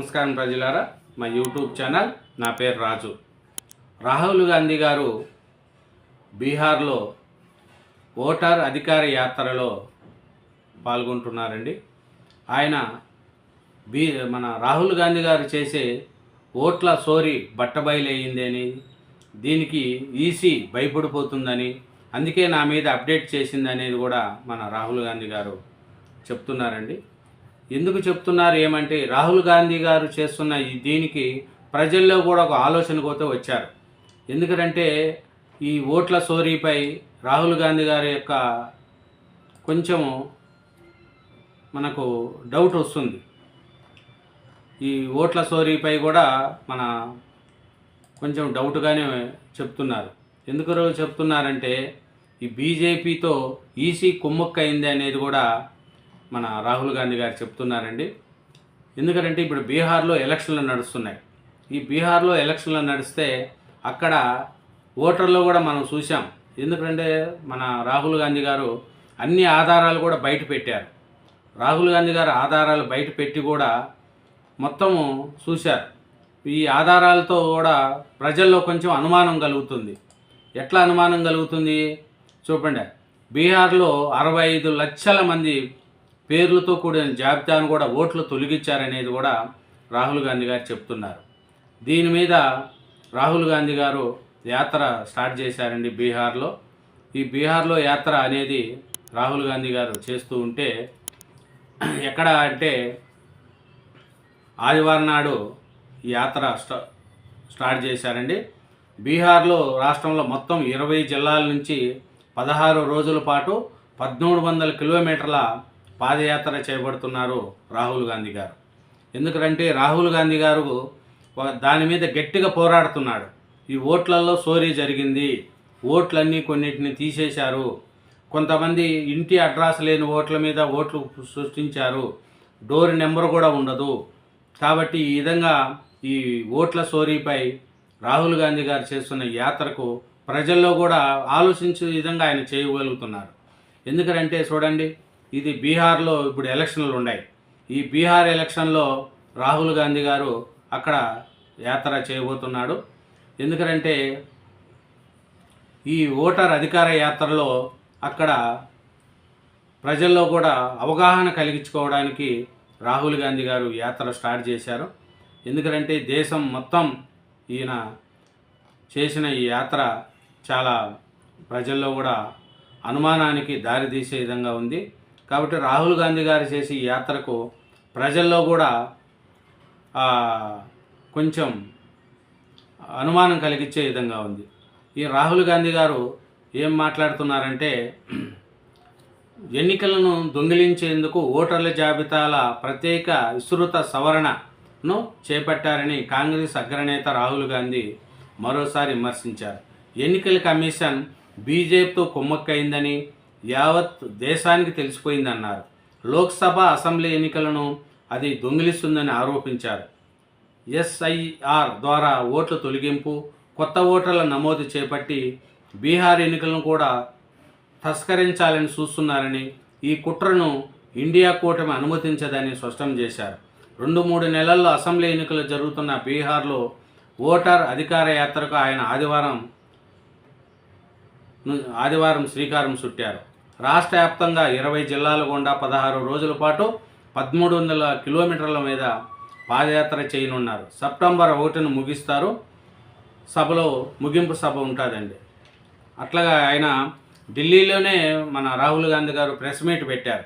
నమస్కారం ప్రజలారా. మా యూట్యూబ్ ఛానల్ నా పేరు రాజు. రాహుల్ గాంధీ గారు బీహార్లో ఓటర్ అధికార యాత్రలో పాల్గొంటున్నారండి. ఆయన బీ మన రాహుల్ గాంధీ గారు చేసే ఓట్ల సోరీ బట్టబయలయ్యింది అని దీనికి ఈసీ భయపడిపోతుందని అందుకే నా మీద అప్డేట్ చేసింది అనేది కూడా మన రాహుల్ గాంధీ గారు చెప్తున్నారండి. ఎందుకు చెప్తున్నారు ఏమంటే రాహుల్ గాంధీ గారు చేస్తున్న ఈ దీనికి ప్రజల్లో కూడా ఒక ఆలోచనకోతే వచ్చారు. ఎందుకంటే ఈ ఓట్ల సోరీపై రాహుల్ గాంధీ గారి యొక్క కొంచెము మనకు డౌట్ వస్తుంది. ఈ ఓట్ల సోరీపై కూడా మన కొంచెం డౌట్గానే చెప్తున్నారు. ఎందుకు చెప్తున్నారంటే ఈ బీజేపీతో ఈసీ కుమ్మక్కైంది అనేది కూడా మన రాహుల్ గాంధీ గారు చెప్తున్నారండి. ఎందుకంటే ఇప్పుడు బీహార్లో ఎలక్షన్లు నడుస్తున్నాయి. ఈ బీహార్లో ఎలక్షన్లు నడిస్తే అక్కడ ఓటర్లో కూడా మనం చూసాం ఎందుకంటే మన రాహుల్ గాంధీ గారు అన్ని ఆధారాలు కూడా బయట పెట్టారు. రాహుల్ గాంధీ గారు ఆధారాలు బయట పెట్టి కూడా మొత్తము చూశారు. ఈ ఆధారాలతో కూడా ప్రజల్లో కొంచెం అనుమానం కలుగుతుంది. ఎట్లా అనుమానం కలుగుతుంది? చూపండి. బీహార్లో అరవై ఐదు లక్షల మంది పేర్లతో కూడిన జాబితాను కూడా ఓట్లు తొలగించారనేది కూడా రాహుల్ గాంధీ గారు చెప్తున్నారు. దీని మీద రాహుల్ గాంధీ గారు యాత్ర స్టార్ట్ చేశారండి బీహార్లో. ఈ బీహార్లో యాత్ర అనేది రాహుల్ గాంధీ గారు చేస్తూ ఉంటే ఎక్కడ అంటే ఆదివారం నాడు ఈ యాత్ర స్టా స్టార్ట్ చేశారండి. బీహార్లో రాష్ట్రంలో మొత్తం ఇరవై జిల్లాల నుంచి పదహారు రోజుల పాటు పద్మూడు వందల కిలోమీటర్ల పాదయాత్ర చేపడుతున్నారు రాహుల్ గాంధీ గారు. ఎందుకంటే రాహుల్ గాంధీ గారు దాని మీద గట్టిగా పోరాడుతున్నాడు. ఈ ఓట్లలో సోరీ జరిగింది. ఓట్లన్నీ కొన్నిటిని తీసేశారు. కొంతమంది ఇంటి అడ్రస్ లేని ఓట్ల మీద ఓట్లు సృష్టించారు. డోర్ నెంబర్ కూడా ఉండదు. కాబట్టి ఈ విధంగా ఈ ఓట్ల సోరీపై రాహుల్ గాంధీ గారు చేస్తున్న యాత్రకు ప్రజల్లో కూడా ఆలోచించే విధంగా ఆయన చేయగలుగుతున్నారు. ఎందుకంటే చూడండి ఇది బీహార్లో ఇప్పుడు ఎలక్షన్లు ఉన్నాయి. ఈ బీహార్ ఎలక్షన్లో రాహుల్ గాంధీ గారు అక్కడ యాత్ర చేయబోతున్నాడు. ఎందుకంటే ఈ ఓటర్ అధికార యాత్రలో అక్కడ ప్రజల్లో కూడా అవగాహన కలిగించుకోవడానికి రాహుల్ గాంధీ గారు యాత్ర స్టార్ట్ చేశారు. ఎందుకంటే దేశం మొత్తం ఈయన చేసిన ఈ యాత్ర చాలా ప్రజల్లో కూడా అనుమానానికి దారితీసే విధంగా ఉంది. కాబట్టి రాహుల్ గాంధీ గారు చేసే ఈ యాత్రకు ప్రజల్లో కూడా కొంచెం అనుమానం కలిగించే విధంగా ఉంది. ఈ రాహుల్ గాంధీ గారు ఏం మాట్లాడుతున్నారంటే ఎన్నికలను దొంగిలించేందుకు ఓటర్ల జాబితాల ప్రత్యేక విస్తృత సవరణను చేపట్టారని కాంగ్రెస్ అగ్రనేత రాహుల్ గాంధీ మరోసారి విమర్శించారు. ఎన్నికల కమిషన్ బీజేపీతో కుమ్మక్కైందని యావత్ దేశానికి తెలిసిపోయిందన్నారు. లోక్సభ అసెంబ్లీ ఎన్నికలను అది దొంగిలిస్తుందని ఆరోపించారు. ఎస్ఐఆర్ ద్వారా ఓట్ల తొలగింపు కొత్త ఓటర్ల నమోదు చేపట్టి బీహార్ ఎన్నికలను కూడా తస్కరించాలని చూస్తున్నారని ఈ కుట్రను ఇండియా కూటమి అనుమతించదని స్పష్టం చేశారు. రెండు మూడు నెలల్లో అసెంబ్లీ ఎన్నికలు జరుగుతున్న బీహార్లో ఓటర్ అధికార యాత్రకు ఆయన ఆదివారం ఆదివారం శ్రీకారం చుట్టారు. రాష్ట్ర వ్యాప్తంగా ఇరవై జిల్లాల గుండా పదహారు రోజుల పాటు పదమూడు వందల కిలోమీటర్ల మీద పాదయాత్ర చేయనున్నారు. సెప్టెంబర్ ఒకటిని ముగిస్తారు. సభలో ముగింపు సభ ఉంటుందండి. అట్లాగా ఆయన ఢిల్లీలోనే మన రాహుల్ గాంధీ గారు ప్రెస్ మీట్ పెట్టారు.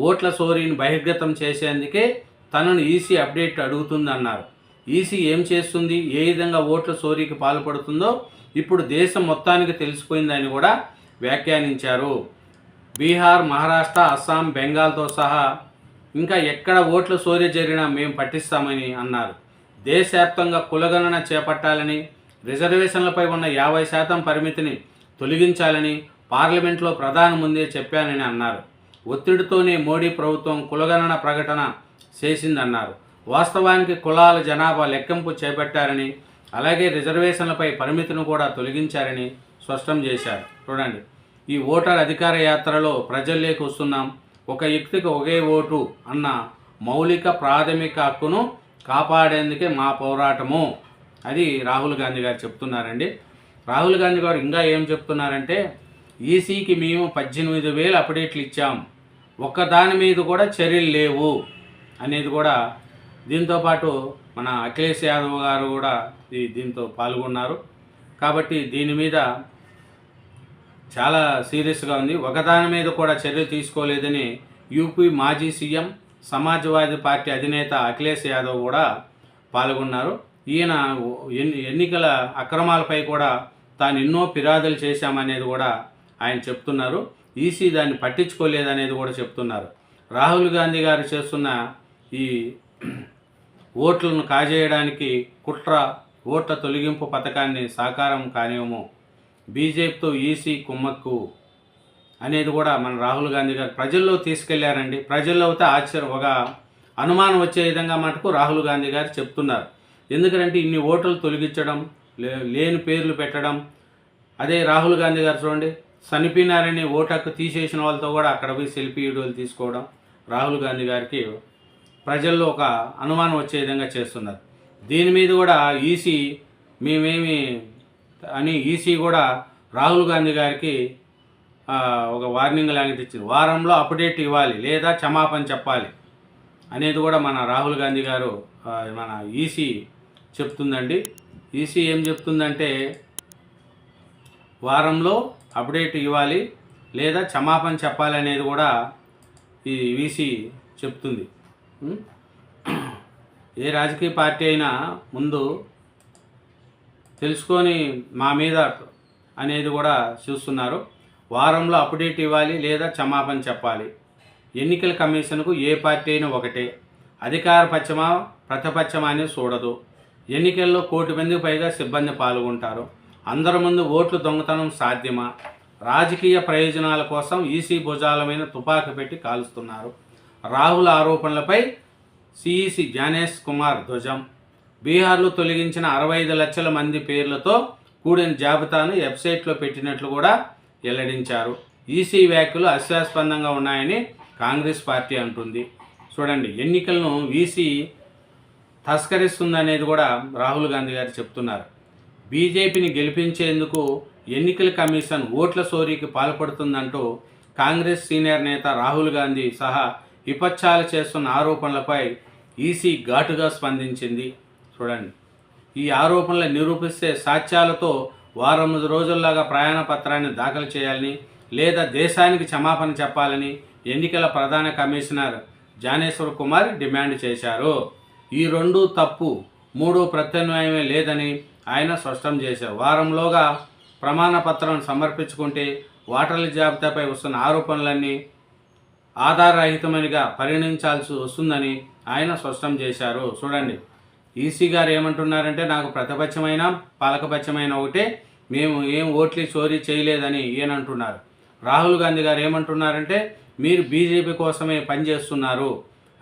ఓట్ల సోరీని బహిర్గతం చేసేందుకే తనను ఈసీ అప్డేట్ అడుగుతుందన్నారు. ఈసీ ఏం చేస్తుంది? ఏ విధంగా ఓట్ల సోరీకి పాల్పడుతుందో ఇప్పుడు దేశం మొత్తానికి తెలిసిపోయిందని కూడా వ్యాఖ్యానించారు. బీహార్ మహారాష్ట్ర అస్సాం బెంగాల్తో సహా ఇంకా ఎక్కడ ఓట్ల సోరీ జరిగినా మేము పట్టిస్తామని అన్నారు. దేశవ్యాప్తంగా కులగణన చేపట్టాలని రిజర్వేషన్లపై ఉన్న యాభై శాతం పరిమితిని తొలగించాలని పార్లమెంట్లో ప్రధాని ముందే చెప్పానని అన్నారు. ఒత్తిడితోనే మోడీ ప్రభుత్వం కులగణన ప్రకటన చేసిందన్నారు. వాస్తవానికి కులాల జనాభా లెక్కింపు చేపట్టారని అలాగే రిజర్వేషన్లపై పరిమితిని కూడా తొలగించారని స్పష్టం చేశారు. చూడండి. ఈ ఓటర్ అధికార యాత్రలో ప్రజల్లోకి వస్తున్నాం. ఒక వ్యక్తికి ఒకే ఓటు అన్న మౌలిక ప్రాథమిక హక్కును కాపాడేందుకే మా పోరాటము అది రాహుల్ గాంధీ గారు చెప్తున్నారండి. రాహుల్ గాంధీ గారు ఇంకా ఏం చెప్తున్నారంటే ఈసీకి మేము పద్దెనిమిది వేలు అప్డేట్లు ఇచ్చాం. ఒక్క దాని మీద కూడా చర్యలు లేవు అనేది కూడా దీంతోపాటు మన అఖిలేష్ యాదవ్ గారు కూడా దీంతో పాల్గొన్నారు. కాబట్టి దీని మీద చాలా సీరియస్గా ఉంది. ఒకదాని మీద కూడా చర్యలు తీసుకోలేదని యూపీ మాజీ సీఎం సమాజ్వాదీ పార్టీ అధినేత అఖిలేష్ యాదవ్ కూడా పాల్గొన్నారు. ఈయన ఎన్ని ఎన్నికల అక్రమాలపై కూడా తాను ఎన్నో ఫిర్యాదులు చేశామనేది కూడా ఆయన చెప్తున్నారు. ఈసీ దాన్ని పట్టించుకోలేదనేది కూడా చెప్తున్నారు. రాహుల్ గాంధీ గారు చేస్తున్న ఈ ఓట్లను కాజేయడానికి కుట్ర ఓట్ల తొలగింపు పథకాన్ని సాకారం కానివ్వము. బీజేపీతో ఈసీ కుమ్మక్కు అనేది కూడా మన రాహుల్ గాంధీ గారు ప్రజల్లో తీసుకెళ్ళారండి. ప్రజల్లో అయితే ఆశ్చర్యం ఒక అనుమానం వచ్చే విధంగా మటుకు రాహుల్ గాంధీ గారు చెప్తున్నారు. ఎందుకంటే ఇన్ని ఓట్లు తొలగించడం లే లేని పేర్లు పెట్టడం అదే రాహుల్ గాంధీ గారు చూడండి చనిపోయినారని ఓటక్కు తీసేసిన వాళ్ళతో కూడా అక్కడ పోయి సెల్ఫీ వీడియోలు తీసుకోవడం రాహుల్ గాంధీ గారికి ప్రజల్లో ఒక అనుమానం వచ్చే విధంగా చేస్తున్నారు. దీని మీద కూడా ఈసీ మేమేమి అని ఈసీ కూడా రాహుల్ గాంధీ గారికి ఒక వార్నింగ్ లాంటిది ఇచ్చింది. వారంలో అప్డేట్ ఇవ్వాలి లేదా క్షమాపణ చెప్పాలి అనేది కూడా మన రాహుల్ గాంధీ గారు మన ఈసీ చెప్తుందండి. ఈసీ ఏం చెప్తుందంటే వారంలో అప్డేట్ ఇవ్వాలి లేదా క్షమాపణ చెప్పాలి అనేది కూడా ఈ వీసీ చెప్తుంది. ఏ రాజకీయ పార్టీ అయినా ముందు తెలుసుకొని మా మీద అనేది కూడా చూస్తున్నారు. వారంలో అప్డేట్ ఇవ్వాలి లేదా క్షమాపణ చెప్పాలి. ఎన్నికల కమిషన్కు ఏ పార్టీ అయినా ఒకటే. అధికార పక్షమా ప్రతిపక్షమా అనేది చూడదు. ఎన్నికల్లో కోటి మందికి పైగా సిబ్బంది పాల్గొంటారు. అందరి ముందు ఓట్లు దొంగతనం సాధ్యమా? రాజకీయ ప్రయోజనాల కోసం ఈసీ భుజాల మీద తుపాకీ పెట్టి కాలుస్తున్నారు. రాహుల్ ఆరోపణలపై సిఈసి జ్ఞానేష్ కుమార్ ధ్వజం. బీహార్లో తొలగించిన అరవై ఐదు లక్షల మంది పేర్లతో కూడిన జాబితాను వెబ్సైట్లో పెట్టినట్లు కూడా వెల్లడించారు. ఈసీ వ్యాఖ్యలు హాస్యాస్పదంగా ఉన్నాయని కాంగ్రెస్ పార్టీ అంటుంది. చూడండి ఎన్నికలను వీసీ తస్కరిస్తుందనేది కూడా రాహుల్ గాంధీ గారు చెప్తున్నారు. బీజేపీని గెలిపించేందుకు ఎన్నికల కమిషన్ ఓట్ల చోరీకి పాల్పడుతుందంటూ కాంగ్రెస్ సీనియర్ నేత రాహుల్ గాంధీ సహా విపక్షాలు చేస్తున్న ఆరోపణలపై ఈసీ ఘాటుగా స్పందించింది. చూడండి. ఈ ఆరోపణలు నిరూపిస్తే సాక్ష్యాలతో వారం రోజుల్లాగా ప్రయాణ పత్రాన్ని దాఖలు చేయాలని లేదా దేశానికి క్షమాపణ చెప్పాలని ఎన్నికల ప్రధాన కమిషనర్ జానేశ్వర్ కుమార్ డిమాండ్ చేశారు. ఈ రెండు తప్పు మూడు ప్రత్యామ్నాయమే లేదని ఆయన స్పష్టం చేశారు. వారంలోగా ప్రమాణ పత్రం సమర్పించుకుంటే ఓటర్ల జాబితాపై వస్తున్న ఆరోపణలన్నీ ఆధారరహితమైనగా పరిగణించాల్సి వస్తుందని ఆయన స్పష్టం చేశారు. చూడండి. ఈసీ గారు ఏమంటున్నారంటే నాకు ప్రతిపక్షమైన పాలకపక్షమైన ఒకటే మేము ఏం ఓట్లు చోరీ చేయలేదని ఈయనంటున్నారు రాహుల్ గాంధీ గారు ఏమంటున్నారంటే మీరు బీజేపీ కోసమే పనిచేస్తున్నారు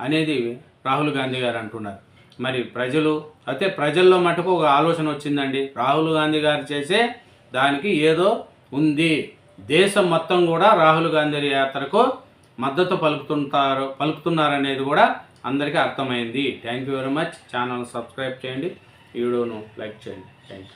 అనేది రాహుల్ గాంధీ గారు అంటున్నారు. మరి ప్రజలు అయితే ప్రజల్లో మటుకు ఒక ఆలోచన వచ్చిందండి. రాహుల్ గాంధీ గారు చేసే దానికి ఏదో ఉంది. దేశం మొత్తం కూడా రాహుల్ గాంధీ యాత్రకు మద్దతు పలుకుతుంటారు పలుకుతున్నారనేది కూడా అందరికీ అర్థమైంది. Thank you very much channel subscribe చేయండి. వీడియోను లైక్ చేయండి. Thank you